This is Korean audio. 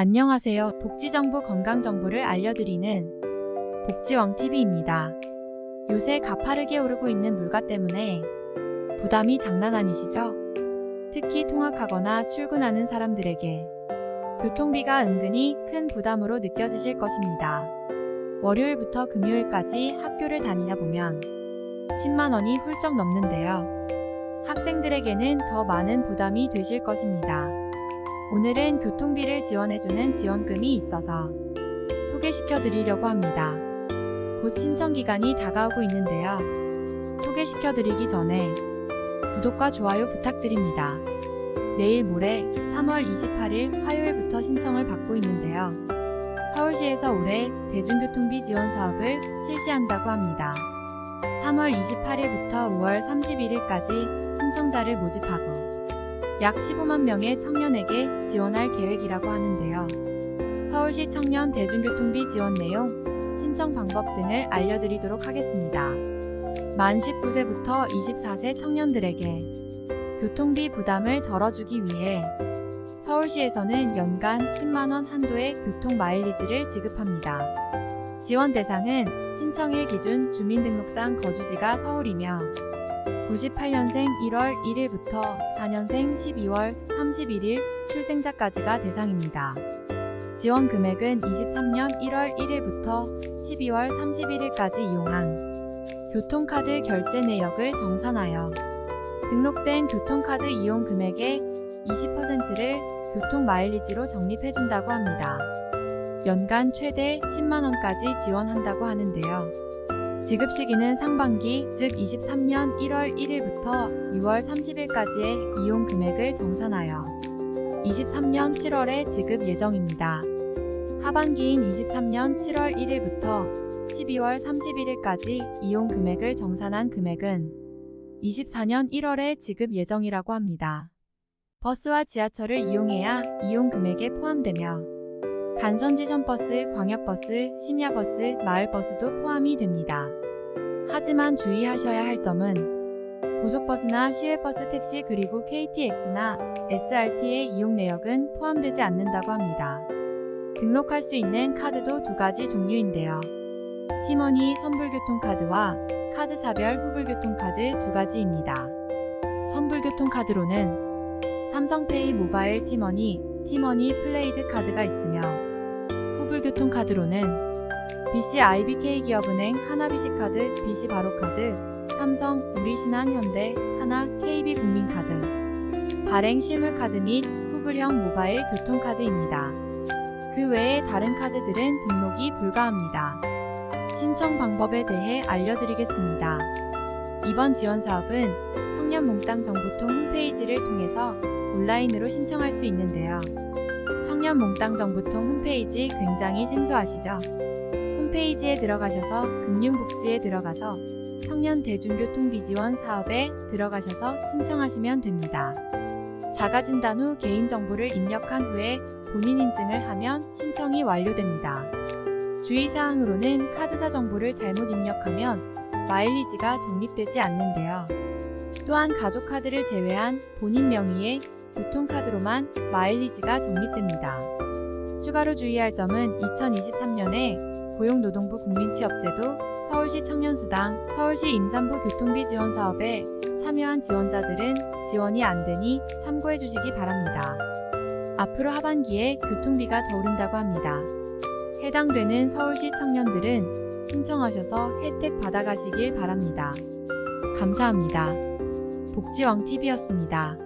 안녕하세요. 복지정보 건강정보를 알려드리는 복지왕TV입니다. 요새 가파르게 오르고 있는 물가 때문에 부담이 장난 아니시죠? 특히 통학하거나 출근하는 사람들에게 교통비가 은근히 큰 부담으로 느껴지실 것입니다. 월요일부터 금요일까지 학교를 다니다 보면 10만 원이 훌쩍 넘는데요. 학생들에게는 더 많은 부담이 되실 것입니다. 오늘은 교통비를 지원해주는 지원금이 있어서 소개시켜 드리려고 합니다. 곧 신청 기간이 다가오고 있는데요. 소개시켜 드리기 전에 구독과 좋아요 부탁드립니다. 내일 모레 3월 28일 화요일부터 신청을 받고 있는데요. 서울시에서 올해 대중교통비 지원 사업을 실시한다고 합니다. 3월 28일부터 5월 31일까지 신청자를 모집하고 약 15만 명의 청년에게 지원할 계획이라고 하는데요. 서울시 청년 대중교통비 지원 내용, 신청 방법 등을 알려드리도록 하겠습니다. 만 19세부터 24세 청년들에게 교통비 부담을 덜어주기 위해 서울시에서는 연간 10만원 한도의 교통 마일리지를 지급합니다. 지원 대상은 신청일 기준 주민등록상 거주지가 서울이며 98년생 1월 1일부터 4년생 12월 31일 출생자까지가 대상입니다. 지원 금액은 23년 1월 1일부터 12월 31일까지 이용한 교통카드 결제 내역을 정산하여 등록된 교통카드 이용 금액의 20%를 교통 마일리지로 적립해준다고 합니다. 연간 최대 10만원까지 지원한다고 하는데요. 지급 시기는 상반기, 즉 23년 1월 1일부터 6월 30일까지의 이용 금액을 정산하여 23년 7월에 지급 예정입니다. 하반기인 23년 7월 1일부터 12월 31일까지 이용 금액을 정산한 금액은 24년 1월에 지급 예정이라고 합니다. 버스와 지하철을 이용해야 이용 금액에 포함되며 간선지선 버스, 광역버스, 심야버스, 마을버스도 포함이 됩니다. 하지만 주의하셔야 할 점은 고속버스나 시외버스 택시 그리고 KTX나 SRT의 이용 내역은 포함되지 않는다고 합니다. 등록할 수 있는 카드도 두 가지 종류인데요. 티머니 선불교통카드와 카드사별 후불교통카드 두 가지입니다. 선불교통카드로는 삼성페이 모바일 티머니, 티머니 플레이드 카드가 있으며 후불교통 카드로는 BC IBK 기업은행 하나비시카드, BC바로카드, 삼성, 우리신한 현대, 하나, KB국민카드, 발행 실물카드 및 후불형 모바일 교통카드입니다. 그 외에 다른 카드들은 등록이 불가합니다. 신청 방법에 대해 알려드리겠습니다. 이번 지원 사업은 청년 몽땅 정보통 홈페이지를 통해서 온라인으로 신청할 수 있는데요. 청년 몽땅 정보통 홈페이지 굉장히 생소하시죠? 홈페이지에 들어가셔서 금융복지에 들어가서 청년 대중교통비 지원 사업에 들어가셔서 신청하시면 됩니다. 자가진단 후 개인정보를 입력한 후에 본인 인증을 하면 신청이 완료됩니다. 주의사항으로는 카드사 정보를 잘못 입력하면 마일리지가 적립되지 않는데요. 또한 가족카드를 제외한 본인 명의의 교통카드로만 마일리지가 적립됩니다. 추가로 주의할 점은 2023년에 고용노동부 국민취업제도, 서울시 청년수당, 서울시 임산부 교통비 지원 사업에 참여한 지원자들은 지원이 안 되니 참고해 주시기 바랍니다. 앞으로 하반기에 교통비가 더 오른다고 합니다. 해당되는 서울시 청년들은 신청하셔서 혜택 받아가시길 바랍니다. 감사합니다. 복지왕TV였습니다.